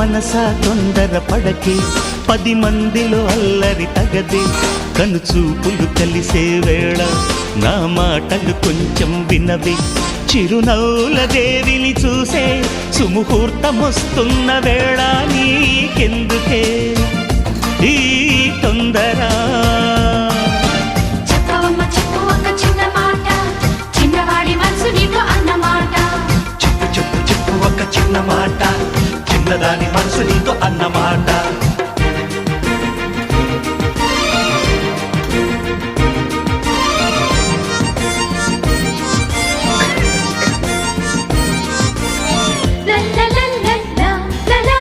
మనసా తొందర పడకే. పది మందిలో అల్లరి తగదే. కనుచూపులు కలిసే వేళ నా మాటలు కొంచెం వినవే. చిరునవ్వుల దేవిని చూసే సుముహూర్తమొస్తున్న వేళ నీకెందుకే? ఈ తొందర. చెప్పవమ్మ చెప్పు ఒక చిన్న మాట. దాని మనసు నీతో అన్నమాట.